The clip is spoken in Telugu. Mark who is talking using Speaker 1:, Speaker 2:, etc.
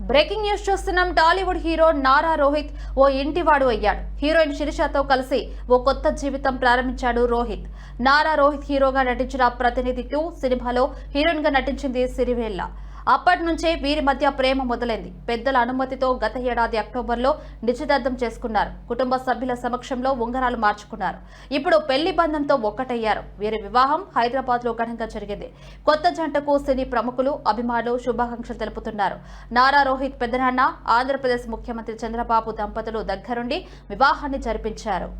Speaker 1: బ్రేకింగ్ న్యూస్ చూస్తున్నాం. టాలీవుడ్ హీరో నారా రోహిత్ ఓ ఇంటివాడు అయ్యాడు. హీరోయిన్ శిరీషతో కలిసి ఓ కొత్త జీవితం ప్రారంభించాడు రోహిత్. నారా రోహిత్ హీరోగా నటించిన ప్రతినిధి టూ సినిమాలో హీరోయిన్గా నటించింది సిరివేల్లా. అప్పటి నుంచే వీరి మధ్య ప్రేమ మొదలైంది. పెద్దల అనుమతితో గత ఏడాది అక్టోబర్లో నిశ్చితార్థం చేసుకున్నారు. కుటుంబ సభ్యుల సమక్షంలో ఉంగరాలు మార్చుకున్నారు. ఇప్పుడు పెళ్ళి బంధంతో ఒక్కటయ్యారు. వీరి వివాహం హైదరాబాద్లో ఘనంగా జరిగింది. కొత్త జంటకు సినీ ప్రముఖులు అభిమానులు శుభాకాంక్షలు తెలుపుతున్నారు. నారా రోహిత్ పెద్దనాన్న ఆంధ్రప్రదేశ్ ముఖ్యమంత్రి చంద్రబాబు దంపతులు దగ్గరుండి వివాహాన్ని జరిపించారు.